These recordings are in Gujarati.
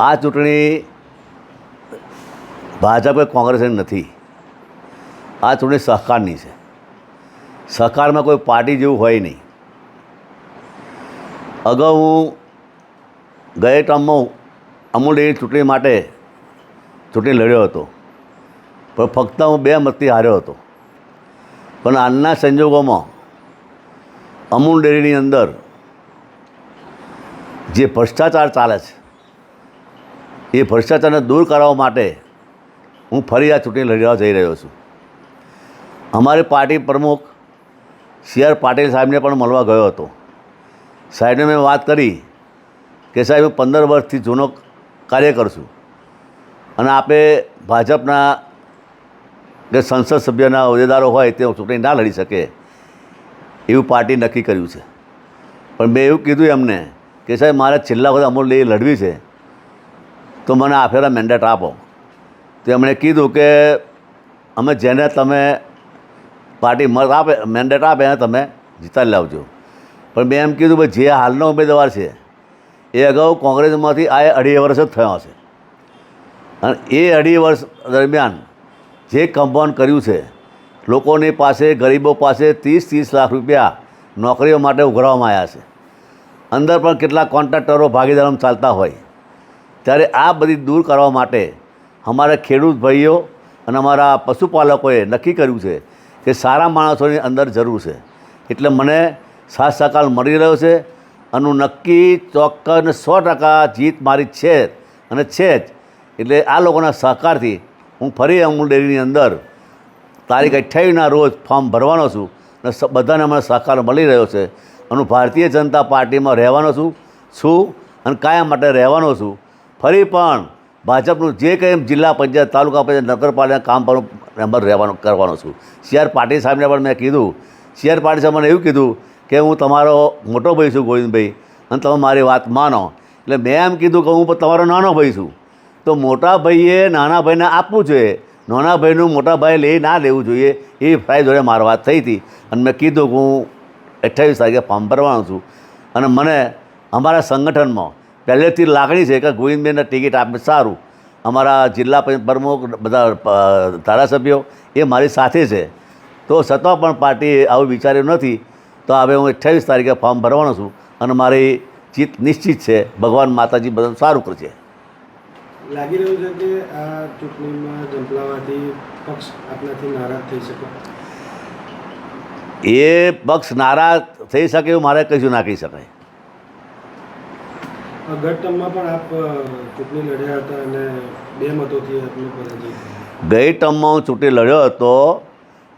આ ચૂંટણી ભાજપ કે કોંગ્રેસની નથી. આ ચૂંટણી સહકારની છે. સહકારમાં કોઈ પાર્ટી જેવું હોય નહીં. અગાઉ હું ગયે ટર્મમાં અમૂલ ડેરી ચૂંટણી માટે ચૂંટણી લડ્યો હતો. પણ ફક્ત હું બે મતથી હાર્યો હતો. પણ આજના સંજોગોમાં અમૂલ ડેરીની અંદર જે ભ્રષ્ટાચાર ચાલે છે એ ભ્રષ્ટાચારને દૂર કરવા માટે હું ફરી આ ચૂંટણી લડવા જઈ રહ્યો છું. અમારી પાર્ટી પ્રમુખ સી આર પાટીલ સાહેબને પણ મળવા ગયો હતો. સાહેબને મેં વાત કરી કે સાહેબ, હું પંદર વર્ષથી જૂનો કાર્ય કરશું અને આપે ભાજપના કે સંસદ સભ્યના હોદ્દેદારો હોય તે ચૂંટણી ના લડી શકે એવું પાર્ટી નક્કી કર્યું છે. પણ મેં એવું કીધું એમને કે સાહેબ, મારે છેલ્લા વખત અમૂલ લઈ લડવી છે. તો મને આ ફેરા મેન્ડેટ આપો. તો એમણે કીધું કે અમે જેને તમે પાર્ટી મત આપે મેન્ડેટ આપે એને તમે જીતાડી લાવજો. પણ મેં એમ કીધું, ભાઈ, જે હાલનો ઉમેદવાર છે, એ અગાઉ કોંગ્રેસમાંથી આ અઢી વર્ષ જ થયો હશે. અને એ અઢી વર્ષ દરમિયાન જે કમ્પાઉન્ડ કર્યું છે, લોકોની પાસે, ગરીબો પાસે ત્રીસ ત્રીસ લાખ રૂપિયા નોકરીઓ માટે ઉઘરાવવામાં આવ્યા છે. અંદર પણ કેટલા કોન્ટ્રાક્ટરો ભાગીદારોમાં ચાલતા હોય. ત્યારે આ બધી દૂર કરવા માટે અમારા ખેડૂત ભાઈઓ અને અમારા પશુપાલકોએ નક્કી કર્યું છે કે સારા માણસોની અંદર જરૂર છે. એટલે મને સાથ સહકાર મળી રહ્યો છે અને નક્કી ચોક્કસ અને સો ટકા જીત મારી છે અને છે જ એટલે આ લોકોના સહકારથી હું ફરી અમૂલ ડેરીની અંદર તારીખ અઠ્યાવીસના રોજ ફોર્મ ભરવાનો છું અને બધાને મને સહકાર મળી રહ્યો છે. અને ભારતીય જનતા પાર્ટીમાં રહેવાનો છું છું અને કાયમ માટે રહેવાનો છું. ફરી પણ ભાજપનું જે કંઈ જિલ્લા પંચાયત, તાલુકા પંચાયત નગરપાલિકા કામ પર મેમ્બર રહેવાનું, કરવાનો છું. સી આર પાટીલ સાહેબને પણ મેં કીધું. સી આર પાટીલ સાહેબ મને એવું કીધું કે હું તમારો મોટો ભાઈ છું ગોવિંદભાઈ, અને તમે મારી વાત માનો. એટલે મેં એમ કીધું કે હું તમારો નાનો ભાઈ છું. તો મોટા ભાઈએ નાના ભાઈને આપવું જોઈએ. નાના ભાઈનું મોટા ભાઈ લઈ ના લેવું જોઈએ, એ ભાઈ જોડે મારી વાત થઈ હતી. અને મેં કીધું કે હું અઠ્યાવીસ તારીખે ફોર્મ ભરવાનો છું. અને મને અમારા સંગઠનમાં પહેલેથી લાગણી છે કે ગોવિંદબેનને ટિકિટ આપે સારું. અમારા જિલ્લા પ્રમુખ બધા ધારાસભ્યો એ મારી સાથે છે. તો છતાં પણ પાર્ટીએ આવું વિચાર્યું નથી. તો હવે હું અઠ્યાવીસ તારીખે ફોર્મ ભરવાનો છું અને મારી જીત નિશ્ચિત છે. ભગવાન માતાજી બધું સારું કરશે. લાગી રહ્યું છે કે આ ચૂંટણીમાં જંપલાવાથી પક્ષ આપનાથી નારાજ થઈ શકે? એ પક્ષ નારાજ થઈ શકે એવું મારે કશું ના કહી શકાય. ગત ટર્મમાં પણ આપ ચૂંટણી લડ્યા હતા અને બે મતોથી આપનો પરાજય ગઈ ટર્મમાં હું ચૂંટણી લડ્યો હતો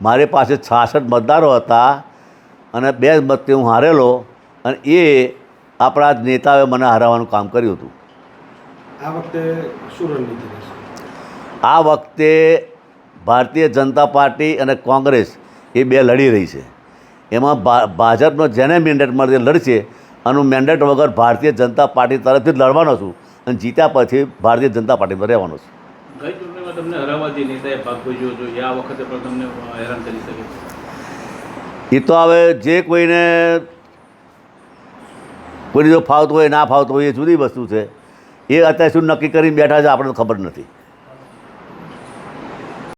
મારી પાસે છાસઠ મતદારો હતા અને બે મતથી હું હારેલો અને એ આપણા નેતાઓએ મને હરાવવાનું કામ કર્યું હતું. આ વખતે શું રણનીતિ આ વખતે ભારતીય જનતા પાર્ટી અને કોંગ્રેસ એ બે લડી રહી છે. એમાં ભાજપનો જેને મેન્ડેટ મળશે લડશે અને હું મેન્ડેટ વગર ભારતીય જનતા પાર્ટી તરફથી જ લડવાનો છું અને જીત્યા પછી ભારતીય જનતા પાર્ટીમાં રહેવાનો છું. ગઈ ચૂંટણીમાં તમને હરાવવાથી નેતાએ ભાગ ભજવ્યો હતો. એ આ વખતે પણ તમને હેરાન કરી શકે એ તો હવે જે કોઈને કોઈને જો ફાવતું હોય ના ફાવતું હોય એ જુદી વસ્તુ છે. એ અત્યારે શું નક્કી કરીને બેઠા છે આપણને ખબર નથી.